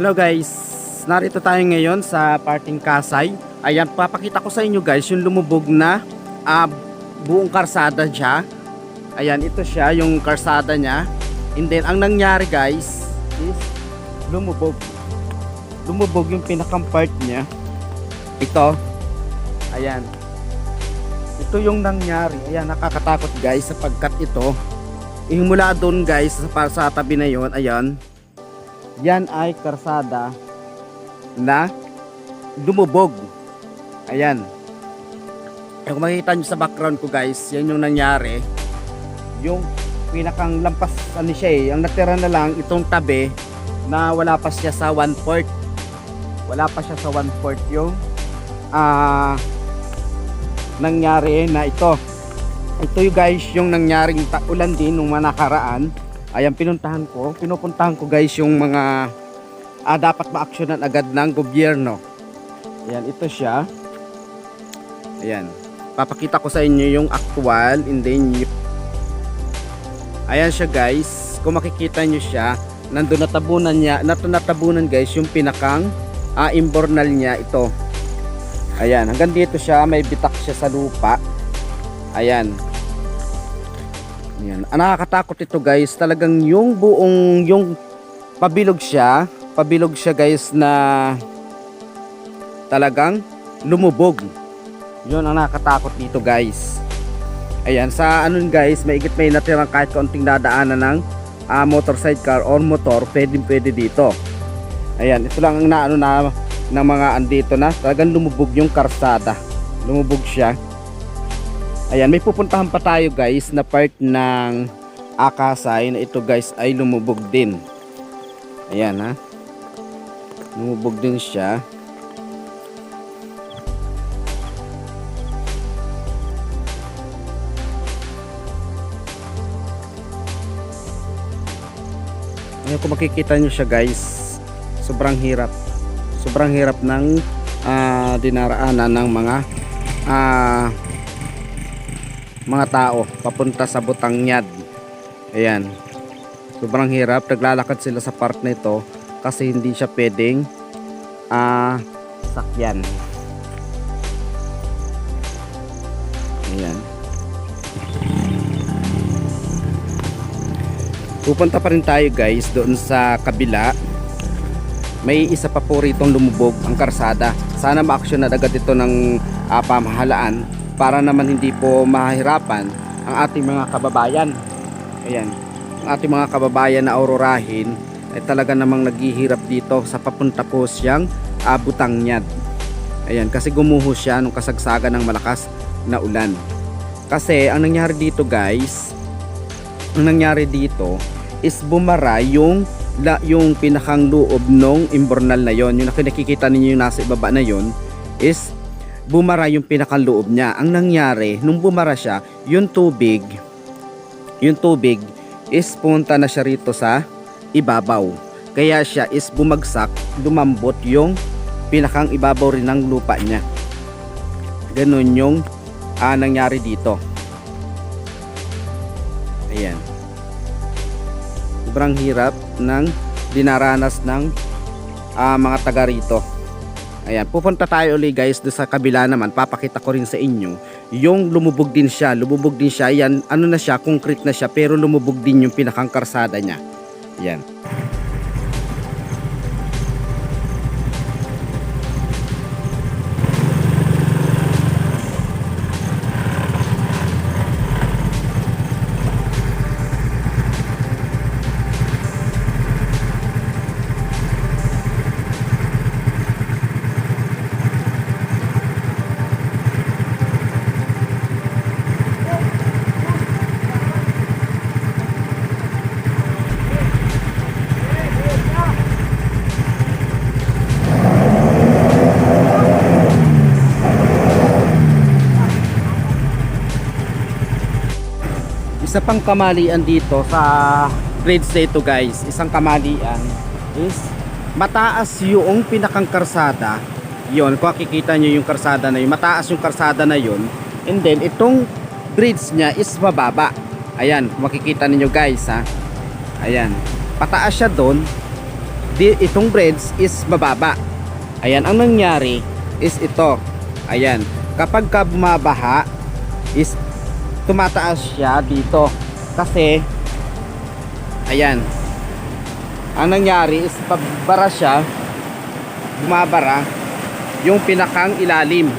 Hello guys, narito tayo ngayon sa parting Kasay. Ayan, papakita ko sa inyo guys yung lumubog na ah, buong karsada siya. Ayan, ito siya yung karsada niya. And then, ang nangyari guys is lumubog. Lumubog yung pinakang part niya. Ito. Ayan. Ito yung nangyari. Ayan, nakakatakot guys sapagkat ito. Yung mula doon guys sa, sa tabi na yon, ayan, yan ay karsada na lumubog. Ayan. Kung makikita nyo sa background ko guys, yan yung nangyari. Yung pinakang lampas ano siya eh. Ang natira na lang itong tabi na wala pa siya sa 1 port. Wala pa siya sa 1 port yung ah nangyari na ito. Ito yung guys yung nangyaring ulan din nung mga nakaraan. Ayan, pinuntahan ko. Pinupuntahan ko guys yung mga ah, dapat ma-actionan agad ng gobyerno. Ayan, ito siya. Ayan. Papakita ko sa inyo yung actual and then yung... Ayan siya guys. Kung makikita nyo siya, nandun natabunan niya, nat natabunan guys yung pinakang ah, imbornal niya ito. Ayan, hanggang dito siya, may bitak siya sa lupa. Ayan. Ayan. Ang nakakatakot ito guys, talagang yung buong, yung pabilog siya, pabilog siya guys na talagang lumubog. Yun ang nakakatakot dito guys. Ayan, sa ano guys, maigit may natirang kahit kaunting dadaanan ng ah, motor sidecar or motor, pwede pwede dito. Ayan, ito lang ang naano na ng mga andito na, talagang lumubog yung karsada. Lumubog siya. Ayan, may pupuntahan pa tayo guys na part ng Akasay na ito guys ay lumubog din. Ayan ha. Lumubog din siya. Ayan kung makikita nyo siya guys, sobrang hirap. Sobrang hirap ng ah, dinaraanan ng mga ah, mga tao papunta sa Butangyad. Ayan. Sobrang hirap. Naglalakad sila sa part na ito kasi hindi siya pwedeng ah sakyan. Ayan. Pupunta pa rin tayo guys doon sa kabila. May isa pa po rito lumubog ang karsada. Sana ma-action na agad ito ng ah, pamahalaan para naman hindi po mahirapan ang ating mga kababayan. Ayan. Ang ating mga kababayan na aurorahin ay talaga namang naghihirap dito sa papunta po siyang uh, Butangyad. Ayan, kasi gumuho siya nung kasagsagan ng malakas na ulan. Kasi ang nangyari dito guys, ang nangyari dito is bumara yung la, yung pinakang loob nung imbornal na yon. Yung nakikita ninyo yung nasa ibaba na yon is bumara yung pinakang loob niya. Ang nangyari nung bumara siya yung tubig yung tubig is punta na siya rito sa ibabaw. Kaya siya is bumagsak lumambot yung pinakang ibabaw rin ng lupa niya. Ganun yung ah, nangyari dito. Ayan sobrang hirap ng dinaranas ng ah, mga taga rito. Ayan pupunta tayo ulit guys doon sa kabila naman. Papakita ko rin sa inyo yung lumubog din siya lumubog din siya. Yan ano na siya concrete na siya pero lumubog din yung pinakang karsada niya. Yan isa pang kamalian dito sa grades na ito guys isang kamalian is mataas yung pinakang karsada yon kung makikita nyo yung karsada na yun mataas yung karsada na yun and then itong grades niya is mababa Ayan, makikita ninyo guys ha. Ayan. Pataas siya doon. Di, itong bridge is mababa. Ayan, ang nangyari is ito. Ayan. Kapag ka bumabaha is tumataas siya dito. Kasi ayan. Ang nangyari is pabara siya bumabara yung pinakang ilalim.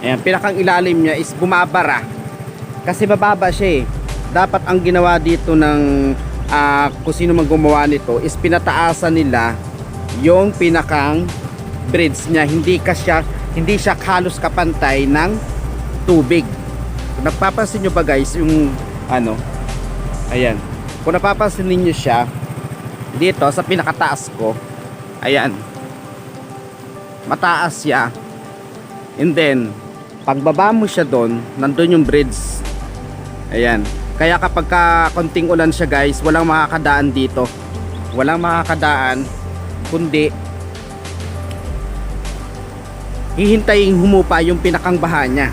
Ayan, pinakang ilalim niya is bumabara kasi mababa siya eh. Dapat ang ginawa dito ng ah, kung sino man gumawa nito is pinataasan nila yung pinakang bridge niya. Hindi ka siya, hindi siya halos kapantay ng tubig. Kung napapansin nyo ba guys yung ano, ayan. Kung napapansin ninyo siya dito sa pinakataas ko, ayan. Mataas siya. And then, pagbaba mo siya doon, nandun yung bridge. Ayan. Kaya kapag ka konting ulan siya guys, walang makakadaan dito. Walang makakadaan kundi hihintayin humupa yung pinakang baha niya.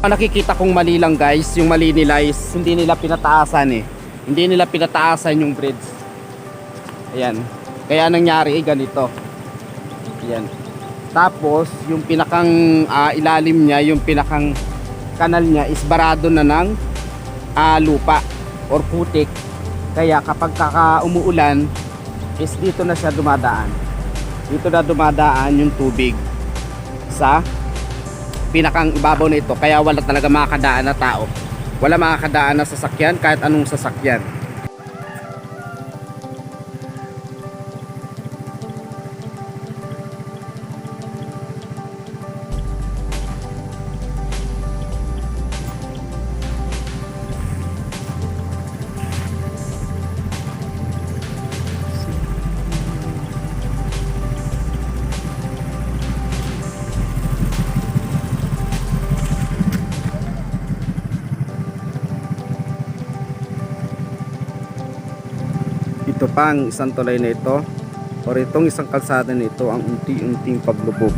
Ang nakikita kong mali lang guys, yung mali nila is hindi nila pinataasan eh. Hindi nila pinataasan yung bridge. Ayan. Kaya nangyari eh, ganito. Ayan. Tapos, yung pinakang ah, ilalim niya, yung pinakang kanal niya is barado na ng ah, lupa or putik. Kaya kapag kaka umuulan, is dito na siya dumadaan. Dito na dumadaan yung tubig sa pinakang ibabaw na ito. Kaya wala talaga makakadaan na tao. Wala makakadaan na sasakyan kahit anong sasakyan. Ito pa ang isang tulay na ito or itong isang kalsada na ito ang unti-unting paglubog